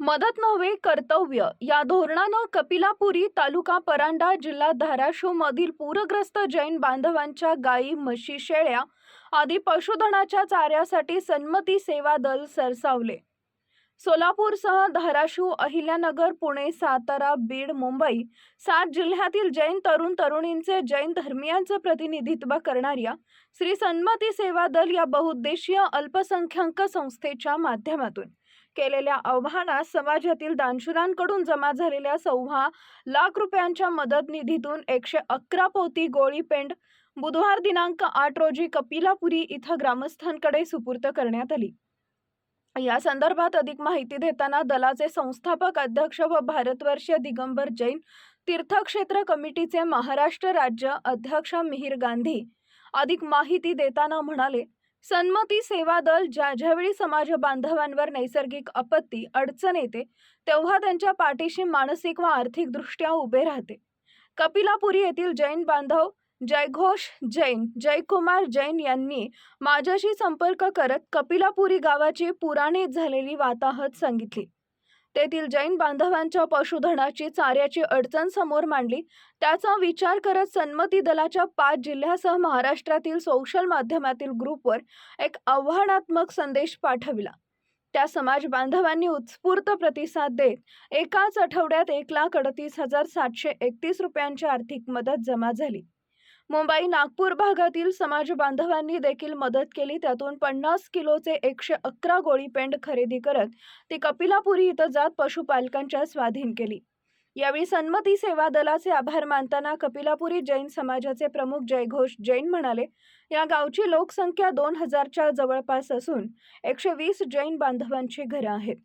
मदत नव्हे कर्तव्य. या धोरणानं कपिलापुरी तालुका परांडा जिल्हा धाराशिव मधील पूरग्रस्त जैन बांधवांच्या गायी म्हशी शेळ्या आदी पशुधनाच्या चाऱ्यासाठी सन्मती सेवा दल सरसावले. सोलापूरसह धाराशिव अहिल्यानगर पुणे सातारा बीड मुंबई सात जिल्ह्यातील जैन तरुण तरुणींचे जैन धर्मियांचे प्रतिनिधित्व करणाऱ्या श्री सन्मती सेवा दल या बहुउद्देशीय अल्पसंख्याक संस्थेच्या माध्यमातून केलेल्या आव्हानास समाजातील दानशूरांकडून जमा झालेल्या सव्वा लाख रुपयांच्या मदत निधीतून एकशे अकरा पोती गोळी पेंड बुधवार दिनांक आठ रोजी कपिलापुरी इथं ग्रामस्थांकडे सुपूर्द करण्यात आली. या संदर्भात अधिक माहिती देताना दलाचे संस्थापक अध्यक्ष व भारतवर्षीय दिगंबर जैन तीर्थक्षेत्र कमिटीचे महाराष्ट्र राज्य अध्यक्ष मिहीर गांधी अधिक माहिती देताना म्हणाले सन्मती सेवा दल ज्या ज्यावेळी समाज बांधवांवर नैसर्गिक आपत्ती अडचण येते तेव्हा त्यांच्या पाठीशी मानसिक व आर्थिकदृष्ट्या उभे राहते. कपिलापुरी येथील जैन बांधव जयघोष जैन जयकुमार जैन यांनी माझ्याशी संपर्क करत कपिलापुरी गावाची पुराणीत झालेली वाताहत सांगितली. तेथील जैन बांधवांच्या पशुधनाची चाऱ्याची अडचण समोर मांडली. त्याचा विचार करत सन्मती दलाच्या पाच जिल्ह्यासह महाराष्ट्रातील सोशल माध्यमातील ग्रुपवर एक आव्हानात्मक संदेश पाठविला. त्या समाज बांधवांनी उत्स्फूर्त प्रतिसाद देत एकाच आठवड्यात एक लाख अडतीस हजार सातशे एकतीस रुपयांची आर्थिक मदत जमा झाली. मुंबई नागपूर भागातील समाज बांधवांनी देखील मदत केली. त्यातून पन्नास किलोचे एकशे अकरा गोळीपेंड खरेदी करत ती कपिलापुरी इथं जात पशुपालकांच्या स्वाधीन केली. यावेळी सन्मती सेवा दलाचे आभार मानताना कपिलापुरी जैन समाजाचे प्रमुख जयघोष जैन म्हणाले या गावची लोकसंख्या दोन हजारच्या जवळपास असून एकशे वीस जैन बांधवांची घरं आहेत.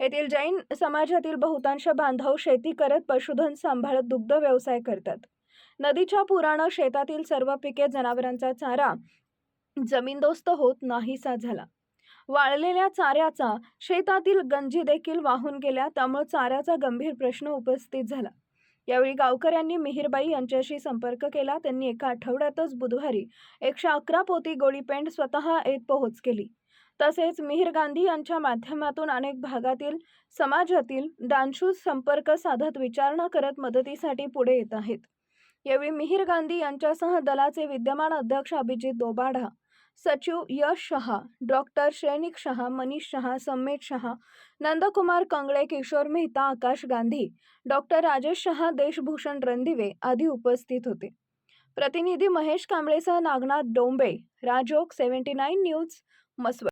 येथील जैन समाजातील बहुतांश बांधव शेती करत पशुधन सांभाळत दुग्ध व्यवसाय करतात. नदीच्या पुरानं शेतातील सर्व पिके जनावरांचा चारा जमीनदोस्त होत नाहीसा झाला. वाळलेल्या चाऱ्याचा शेतातील गंजी देखील वाहून गेल्या त्यामुळे चाऱ्याचा गंभीर प्रश्न उपस्थित झाला. यावेळी गावकऱ्यांनी मिहीरबाई यांच्याशी संपर्क केला. त्यांनी एका आठवड्यातच बुधवारी एकशे अकरा पोती गोळीपेंड स्वतः येत पोहोच केली. तसेच मिहीर गांधी यांच्या माध्यमातून अनेक भागातील समाजातील दानशूर संपर्क साधत विचारणा करत मदतीसाठी पुढे येत आहेत. यावेळी मिहीर गांधी यांच्यासह दलाचे विद्यमान अध्यक्ष अभिजित दोबाडा सचिव यश शहा डॉक्टर शैनिक शहा मनीष शहा सम्मेद शहा नंदकुमार कंगळे किशोर मेहता आकाश गांधी डॉक्टर राजेश शहा देशभूषण रणदिवे आदी उपस्थित होते. प्रतिनिधी Mahesh कांबळेसह Nagnath Dombe Rajog seventy nine news Mhaswad.